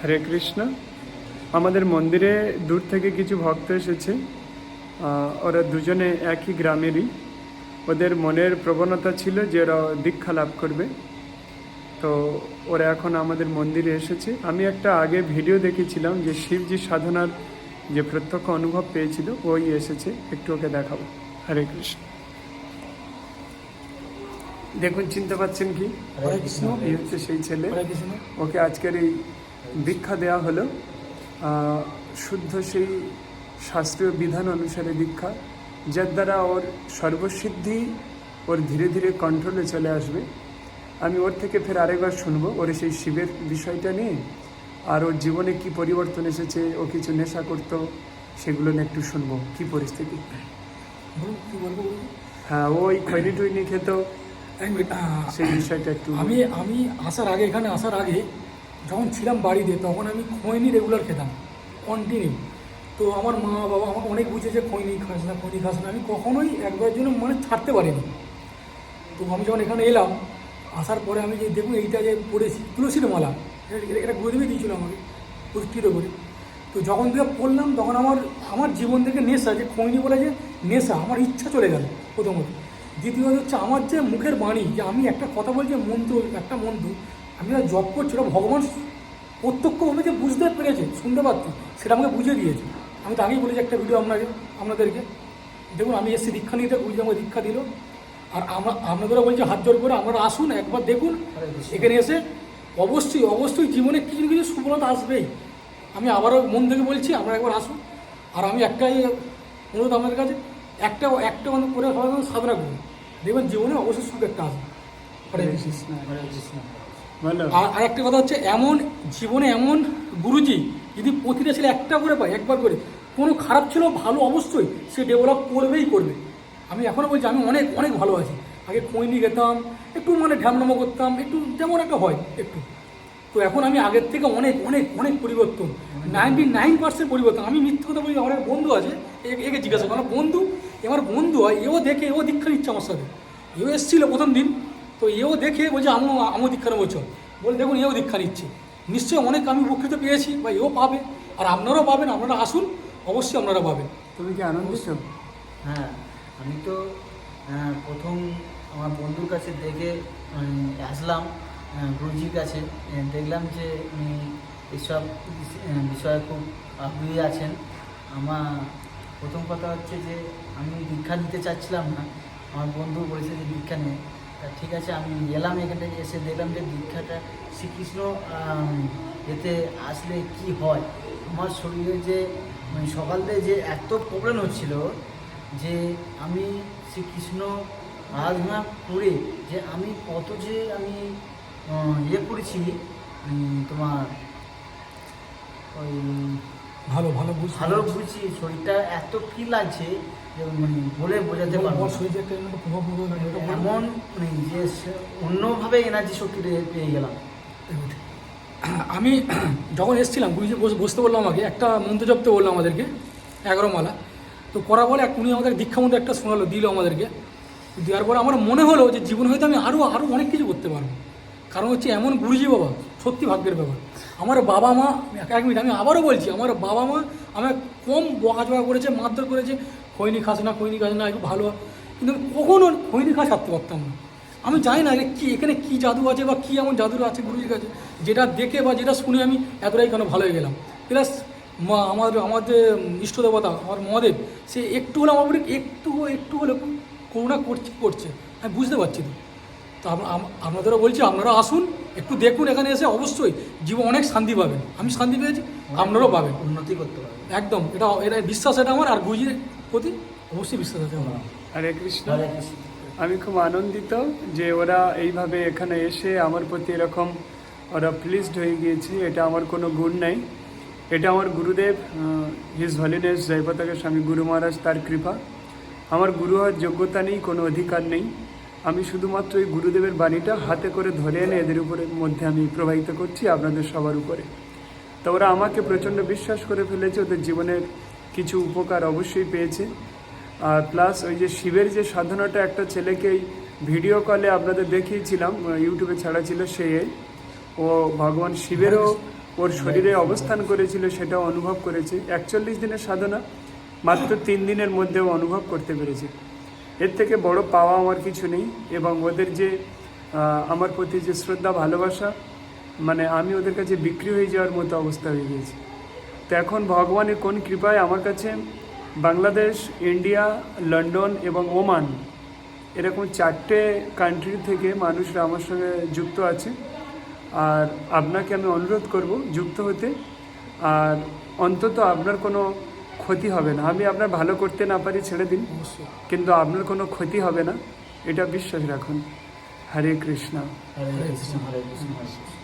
হরে কৃষ্ণ। আমাদের মন্দিরে দূর থেকে কিছু ভক্ত এসেছে। ওরা দুজনে একই গ্রামেরই। ওদের মনের প্রবণতা ছিল যে ওরা দীক্ষা লাভ করবে। তো ওরা এখন আমাদের মন্দিরে এসেছে। আমি একটা আগে ভিডিও দেখেছিলাম যে শিবজি সাধনার যে প্রত্যক্ষ অনুভব পেয়েছিল ওই এসেছে। একটু ওকে দেখাবো। হরে কৃষ্ণ। দেখুন চিনতে পাচ্ছেন কি? হরে কৃষ্ণ। এই হচ্ছে সেই ছেলে। ওকে আজকের এই দীক্ষা দেওয়া হলো। শুদ্ধ সেই শাস্ত্রীয় বিধান অনুসারে দীক্ষা যার দ্বারা ওর সর্বসিদ্ধি ওর ধীরে ধীরে কন্ট্রোলে চলে আসবে। আমি ওর থেকে ফের আরেকবার শুনব ওর সেই শিবের বিষয়টা নিয়ে আর ওর জীবনে কি পরিবর্তন এসেছে ও কিছু নেশা করতো সেগুলো নিয়ে একটু শুনব। কি পরিস্থিতি? হ্যাঁ ওই খৈনি টুইনি খেত। সেই বিষয়টা একটু আমি আমি আসার আগে এখানে আসার আগে যখন ছিলাম বাড়িতে, তখন আমি খৈনি রেগুলার খেতাম কন্টিনিউ তো আমার মা বাবা আমাকে অনেক বুঝেছে খৈনি খাস না খৈনি খাস না। আমি কখনোই একবারের জন্য মানে ছাড়তে পারিনি। তো আমি যখন এখানে এলাম, আসার পরে আমি যে দেখুন এইটা যে পড়েছি তুলসীর মালা এটা- গুরুদেবই দিয়েছিল আমাকে প্রতিষ্ঠিত করে তো যখন থেকে পড়লাম, তখন আমার আমার জীবন থেকে নেশা, যে খৈনি বলে যে নেশা, আমার ইচ্ছা চলে গেল প্রথমত। দ্বিতীয়ত হচ্ছে আমার যে মুখের বাণী, যে আমি একটা কথা বলছি, মন্ত্র, একটা মন্ত্র আমি জপ করছি ওটা ভগবান প্রত্যক্ষভাবে যে বুঝতে পেরেছে শুনতে পারছি সেটা আমাকে বুঝে দিয়েছে। আমি তো আগেই বলেছি একটা ভিডিও আপনাকে আপনাদেরকে। দেখুন আমি এসছি দীক্ষা নিতে বুঝতে আমাকে দীক্ষা দিল। আর আমরা আপনাদেরও বলছি হাত জোর করে আপনারা আসুন একবার দেখুন। এখানে এসে অবশ্যই অবশ্যই জীবনে কিছু না কিছু সফলতা আসবেই। আমি আবারও মন থেকে বলছি আমরা একবার আসুন। আর আমি একটাই অনুরোধ আপনাদের কাছে একটা একটা মানে করে সাধনা করুন। দেখবেন জীবনে অবশ্যই সুখ একটা আসবে। হরে কৃষ্ণ বলো আর আরেকটা কথা হচ্ছে, এমন জীবনে এমন গুরুজি যদি প্রতিটা ছেলে একটা করে পায়, একবার করে, কোনো খারাপ ছিল, ভালো অবশ্যই, সে ডেভেলপ করবেই করবে। আমি এখনও বলছি, আমি অনেক অনেক ভালো আছি। আগে খৈনি খেতাম একটু মানে ঢ্যামনামো করতাম, একটু যেমন একটা হয়, একটু। তো এখন আমি আগের থেকে অনেক অনেক অনেক পরিবর্তন নাইনটি নাইন পার্সেন্ট পরিবর্তন। আমি মিথ্যে কথা বলি, আমার বন্ধু আছে একে জিজ্ঞাসা আমার বন্ধু আমার বন্ধু হয়, এও দেখে, এও দীক্ষা নিচ্ছে আমার সাথে। এও এসেছিল প্রথম দিন তো এও দেখে বলছে আমিও আমিও দীক্ষা নেব চল। বলে দেখুন এও দীক্ষা নিচ্ছে। নিশ্চয়ই অনেক আমি উপকৃত পেয়েছি বা এও পাবে আর আপনারাও পাবেন আপনারা আসুন অবশ্যই আপনারা পাবেন। তুমি কি আনন্দিত? হ্যাঁ আমি তো প্রথম আমার বন্ধুর কাছে দেখে আসলাম আহ, গুরুজির কাছে। দেখলাম যে উনি এসব বিষয়ে খুব আগ্রহী আছেন। আমার প্রথম কথা হচ্ছে যে আমি দীক্ষা নিতে চাচ্ছিলাম না। আমার বন্ধু বলেছে যে দীক্ষা নেই তা ঠিক আছে, আমি এলাম এখানে, এসে দেখলাম যে দীক্ষাটা শ্রীকৃষ্ণ এতে আসলে কি হয়? আমার শরীরে যে মানে সকাল যে এত প্রবলেম হচ্ছিল যে আমি শ্রীকৃষ্ণ আরাধনা করে যে আমি কত যে আমি ইয়ে করেছি তোমার ওই ভালো ভালো বুঝ ভালো বুঝছি শরীরটা এত ফিল লাগছে যে মানে বলে বোঝাতে পারব। শরীরে একটা প্রভাব এমন মানে যে অন্যভাবে এনার্জি শক্তি পেয়ে- পেয়ে গেলাম আমি যখন এসেছিলাম গুরুজি বস- বসতে বললাম আমাকে একটা মন্ত্র জপতে বলল আমাদেরকে এগারো মালা। তো করা বলে এক উনি আমাদের দীক্ষা মন্ত্র একটা শোনালো দিল আমাদেরকে। দেওয়ার পরে আমার মনে হলো যে জীবনে হয়তো আমি আরও আরও অনেক কিছু করতে পারব। কারণ হচ্ছে এমন গুরুজি বাবা সত্যি ভাগ্যের ব্যাপার। আমার বাবা মা এক মিনিট, আমি আবারও বলছি, আমার বাবা মা আমার কম বকাঝকা করেছে, মারধর করেছে, খৈনি খাস না, খৈনি খাস না, একটু ভালো। কিন্তু আমি কখনও খৈনি খাস ছাড়তে পারতাম না। আমি জানি না কি, এখানে কি জাদু আছে বা কী এমন জাদু আছে গুরুজির কাছে, যেটা দেখে বা যেটা শুনে আমি এতটাই কেন ভালো হয়ে গেলাম। প্লাস মা আমার আমাদের ইষ্ট দেবতা, আমার মহাদেব, সে একটু হলে আমার একটু একটু হলে করুণা করছে করছে। আমি বুঝতে পারছি তো। তো আপনাদেরও বলছি, আপনারা আসুন একটু দেখুন এখানে এসে অবশ্যই জীবন অনেক শান্তি পাবেন। আমি শান্তি পেয়েছি আপনারাও পাবেন। উন্নতি করতে পারব একদম এটা এটা বিশ্বাস এটা আমার আর গুরুজির প্রতি অবশ্যই বিশ্বাস আছে আমার। হরে কৃষ্ণ। হরে কৃষ্ণ। আমি খুব আনন্দিত যে ওরা এইভাবে এখানে এসে আমার প্রতি এরকম ওরা প্লিজড হয়ে গিয়েছে এটা আমার কোনো গুণ নাই। এটা আমার গুরুদেব হিজ হলিনেস জয়পতাকা স্বামী গুরু মহারাজ তার কৃপা। আমার গুরু হওয়ার যোগ্যতা নেই কোনো অধিকার নেই। আমি শুধুমাত্র এই গুরুদেবের বাণীটা হাতে করে ধরে এনে এদের উপরে মধ্যে আমি প্রবাহিত করছি আপনাদের সবার উপরে। তো ওরা আমাকে প্রচণ্ড বিশ্বাস করে ফেলেছে, ওদের জীবনের কিছু উপকার অবশ্যই পেয়েছে। আর প্লাস ওই যে শিবের যে সাধনাটা একটা ছেলেকেই ভিডিও কলে আপনাদের দেখিয়েছিলাম ইউটিউবে ছাড়া ছিল সে ও ভগবান শিবেরও ওর শরীরে অবস্থান করেছিল, সেটাও অনুভব করেছে। একচল্লিশ দিনের সাধনা, মাত্র তিন দিনের মধ্যেও অনুভব করতে পেরেছে। এর থেকে বড় পাওয়া আমার কিছু নেই এবং ওদের যে আমার প্রতি যে শ্রদ্ধা, ভালোবাসা মানে আমি ওদের কাছে বিক্রি হয়ে যাওয়ার মতো অবস্থা হয়ে গিয়েছি। তো এখন ভগবানের কোন কৃপায় আমার কাছে বাংলাদেশ, ইন্ডিয়া, লন্ডন এবং ওমান এরকম চারটে কান্ট্রি থেকে মানুষরা আমার সঙ্গে যুক্ত আছে। আর আপনাকে আমি অনুরোধ করব যুক্ত হতে। আর অন্তত আপনার কোনো ক্ষতি হবে না। আমি আপনার ভালো করতে না পারি ছেড়ে দিন। কিন্তু আপনার কোনো ক্ষতি হবে না। এটা বিশ্বাস রাখুন। হরে কৃষ্ণা হরে কৃষ্ণ হরে কৃষ্ণ।